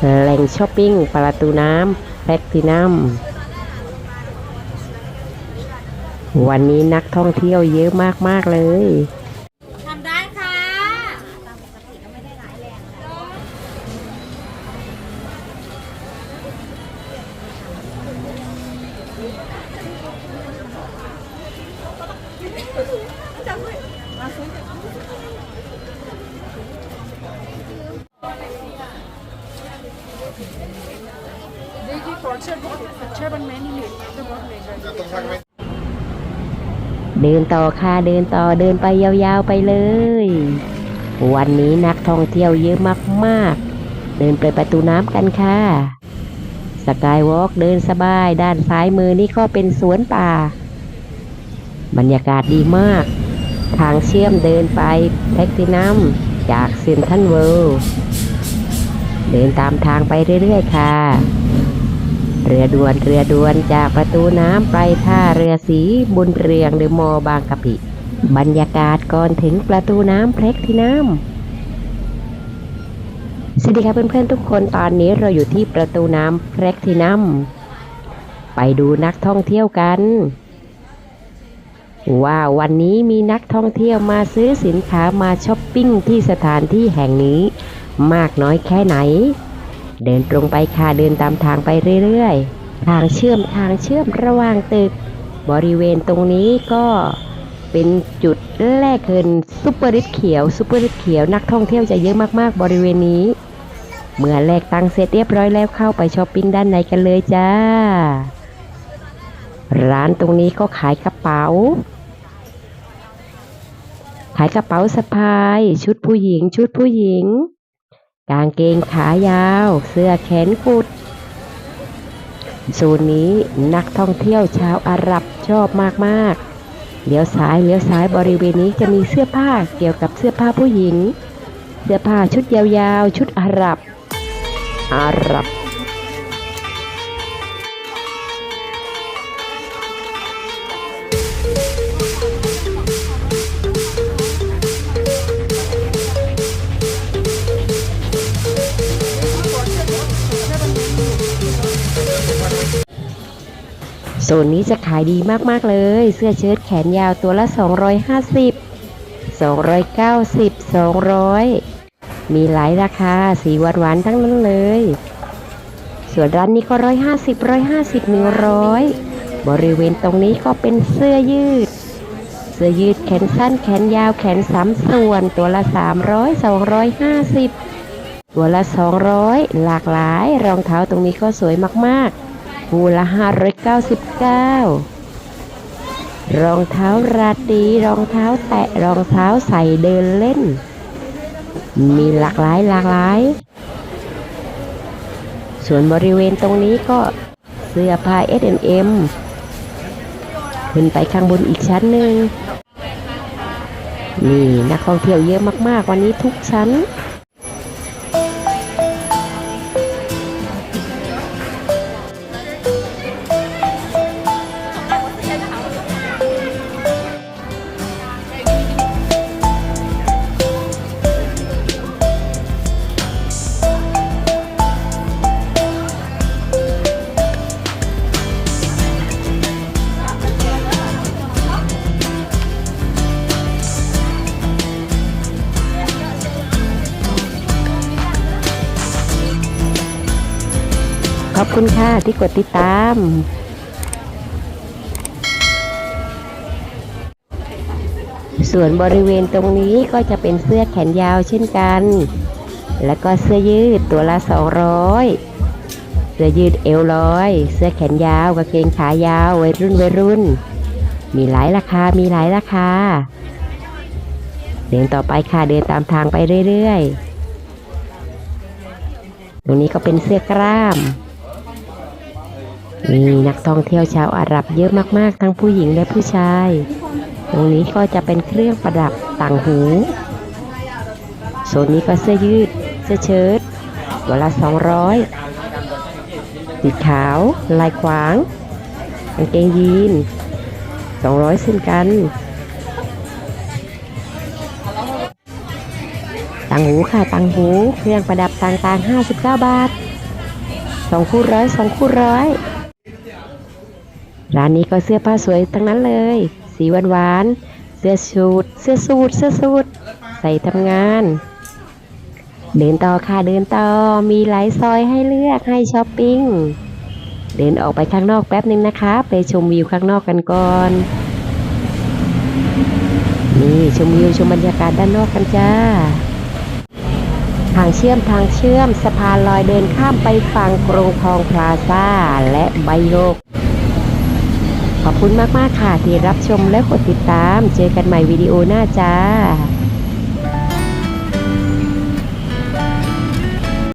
แหล่งช้อปปิ้งประตูน้ำแพลตินัมวันนี้นักท่องเที่ยวเยอะมาก ๆ เลยทำได้ค่ะ देखिए कॉन्सर्ट बहुत अच्छा बन मैंने ले तो बहुत महंगा है। เดินต่อค่ะเดินต่อเดินไปยาวๆไปเลย วันนี้นักท่องเที่ยวเยอะมากๆ เดินไปประตูน้ำกันค่ะสกายวอล์กเดินสบายด้านซ้ายมือนี่ก็เป็นสวนป่า บรรยากาศดีมาก ทางเชื่อมเดินไปแพลตินัมจากเซนทรันเวิลด์ เดินตามทางไปเรื่อยๆ ค่ะ เรือด่วนเรือด่วนจากประตูน้ำไปท่าเรือสีบุญเรืองเดอมอบางกะปิ บรรยากาศก่อนถึงประตูน้ำเพล็กที่น้ำสวัสดีค่ะเพื่อนๆทุกคนตอนนี้เราอยู่ที่ประตูน้ำเพล็กที่น้ำไปดูนักท่องเที่ยวกัน ว่าวันนี้มีนักท่องเที่ยวมาซื้อสินค้ามาช้อปปิ้งที่สถานที่แห่งนี้ มากน้อยแค่ไหน เดินตรงไปค่ะเดินตามทางไปเรื่อยๆ ทางเชื่อมทางเชื่อมระหว่างตึก บริเวณตรงนี้ก็เป็นจุดแรกเกินซุปเปอร์ริสเขียวซุปเปอร์ริสเขียวนักท่องเที่ยวจะเยอะมากๆ บริเวณนี้ เมื่อแลกตังค์เสร็จเรียบร้อยแล้วเข้าไปช้อปปิ้งด้านในกันเลยจ้า ร้านตรงนี้ก็ขายกระเป๋า ขายกระเป๋าสะพาย ชุดผู้หญิง ชุดผู้หญิง กางเกงขายาว เสื้อแขนกุดโซนนี้นักท่องเที่ยวชาวอาหรับชอบมากๆเลี้ยวซ้ายเลี้ยวซ้ายบริเวณนี้จะมีเสื้อผ้าเกี่ยวกับเสื้อผ้าผู้หญิง เสื้อผ้าชุดยาวๆ ชุดอาหรับ อาหรับ โซนนี้จะขายดีมากๆเลย เสื้อเชิ้ตแขนยาวตัวละ 250 290 200 มีหลายราคา สีหวานๆทั้งนั้นเลย ส่วนร้านนี้ก็ 150 150 100 บริเวณตรงนี้ก็เป็นเสื้อยืด เสื้อยืดแขนสั้นแขนยาวแขนสามส่วนตัวละ 300 250 ตัวละ 200 หลากหลาย รองเท้าตรงนี้ก็สวยมากๆ คู่ละ 599 รองเท้าราตรีรองเท้าแตะรองเท้าใส่เดินเล่น มีหลากหลายหลากหลาย ส่วนบริเวณตรงนี้ก็เสื้อผ้า S&M ขึ้นไปข้างบนอีกชั้นหนึ่งนี่นักท่องเที่ยวเยอะมากๆ วันนี้ทุกชั้น ขอบคุณค่ะที่กดติดตาม ส่วนบริเวณตรงนี้ก็จะเป็นเสื้อแขนยาวเช่นกัน แล้วก็เสื้อยืดตัวละ 200 เสื้อยืดเอวลอย เสื้อแขนยาวกางเกงขายาววัยรุ่นวัยรุ่น มีหลายราคา มีหลายราคา เดินต่อไปค่ะ เดินตามทางไปเรื่อยๆตรงนี้ก็เป็นเสื้อกล้าม มีนักท่องเที่ยวชาวอาหรับเยอะมากๆ ทั้งผู้หญิงและผู้ชาย ตรงนี้ก็จะเป็นเครื่องประดับต่างหู โซนนี้ก็เสื้อยืด เสื้อเชิ้ตตัวละ200สีขาว ลายขวางกางเกงยีน200เช่นกันต่างหูค่ะต่างหู เครื่องประดับต่างๆ 59 บาทสองคู่ร้อยสองคู่ร้อย ร้านนี้ก็เสื้อผ้าสวยทั้งนั้นเลย สีหวานหวานๆเสื้อสูทเสื้อสูทเสื้อสูทใส่ทำงาน เดินต่อค่ะเดินต่อมีหลายซอยให้เลือกให้ช้อปปิ้งเดินออกไปข้างนอกแป๊บหนึ่งนะคะ ไปชมวิวข้างนอกกันก่อนนี่ชมวิวชมบรรยากาศด้านนอกกันจ้า ทางเชื่อมทางเชื่อมสะพานลอยเดินข้ามไปฝั่งกรงทองพลาซ่าและใบโลก ขอบคุณมาก ๆ ค่ะ ที่รับชมและกดติดตาม เจอกันใหม่วิดีโอหน้าจ้า